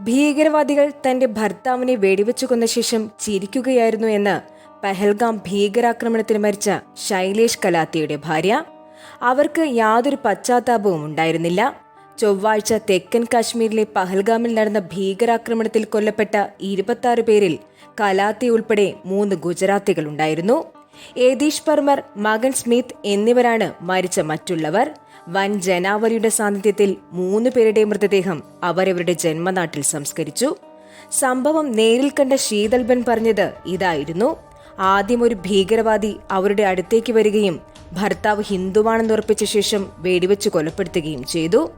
ഭീകരവാദികൾ തന്റെ ഭർത്താവിനെ വെടിവെച്ചു കൊന്ന ശേഷം ചിരിക്കുകയായിരുന്നു എന്ന് പഹൽഗാം ഭീകരാക്രമണത്തിൽ മരിച്ച ശൈലേഷ് കലാത്തിയുടെ ഭാര്യ. അവർക്ക് യാതൊരു പശ്ചാത്താപവും ഉണ്ടായിരുന്നില്ല. ചൊവ്വാഴ്ച തെക്കൻ കാശ്മീരിലെ പഹൽഗാമിൽ നടന്ന ഭീകരാക്രമണത്തിൽ കൊല്ലപ്പെട്ട ഇരുപത്തി പേരിൽ കലാത്തി ഉൾപ്പെടെ മൂന്ന് ഗുജറാത്തികളുണ്ടായിരുന്നു. ഏതീഷ് പർമർ മകൻ സ്മിത്ത് എന്നിവരാണ് മരിച്ച മറ്റുള്ളവർ. വൻ ജനാവലിയുടെ സാന്നിധ്യത്തിൽ മൂന്ന് പേരുടെ മൃതദേഹം അവരവരുടെ ജന്മനാട്ടിൽ സംസ്കരിച്ചു. സംഭവം നേരിൽ കണ്ട ശീതൽബൻ പറഞ്ഞത് ഇതായിരുന്നു. ആദ്യം ഒരു ഭീകരവാദി അവരുടെ അടുത്തേക്ക് വരികയും ഭർത്താവ് ഹിന്ദുവാണെന്ന് ഉറപ്പിച്ച ശേഷം വെടിവെച്ച് കൊലപ്പെടുത്തുകയും ചെയ്തു.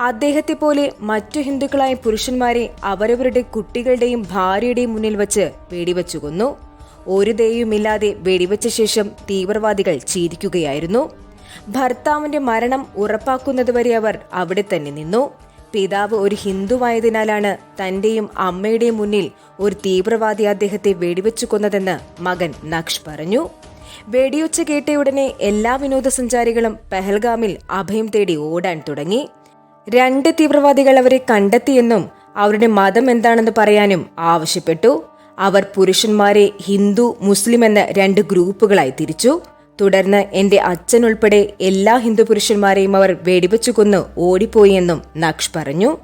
അദ്ദേഹത്തെ പോലെ മറ്റു ഹിന്ദുക്കളായ പുരുഷന്മാരെ അവരവരുടെ കുട്ടികളുടെയും ഭാര്യയുടെയും മുന്നിൽ വച്ച് വെടിവെച്ചു കൊന്നു. ഒരു ദയുമില്ലാതെ വെടിവെച്ച ശേഷം തീവ്രവാദികൾ ചിരിക്കുകയായിരുന്നു ഭർത്താവിന്റെ മരണം ഉറപ്പാക്കുന്നതുവരെ അവർ അവിടെ തന്നെ നിന്നു. പിതാവ് ഒരു ഹിന്ദുവായതിനാലാണ് തന്റെയും അമ്മയുടെയും മുന്നിൽ ഒരു തീവ്രവാദി അദ്ദേഹത്തെ വെടിവെച്ചു കൊന്നതെന്ന് മകൻ നക്ഷ് പറഞ്ഞു. വെടിയൊച്ച കേട്ടയുടനെ എല്ലാ വിനോദസഞ്ചാരികളും പെഹൽഗാമിൽ അഭയം തേടി ഓടാൻ തുടങ്ങി. രണ്ട് തീവ്രവാദികൾ അവരെ കണ്ടെത്തിയെന്നും അവരുടെ മതം എന്താണെന്ന് പറയാനും ആവശ്യപ്പെട്ടു. അവർ പുരുഷന്മാരെ ഹിന്ദു മുസ്ലിം എന്ന രണ്ട് ഗ്രൂപ്പുകളായി തിരിച്ചു. തുടർന്ന് എന്റെ അച്ഛൻ ഉൾപ്പെടെ എല്ലാ ഹിന്ദു പുരുഷന്മാരെയും അവർ വെടിവെച്ചു കൊന്ന് ഓടിപ്പോയി എന്നും നക്ഷ് പറഞ്ഞു.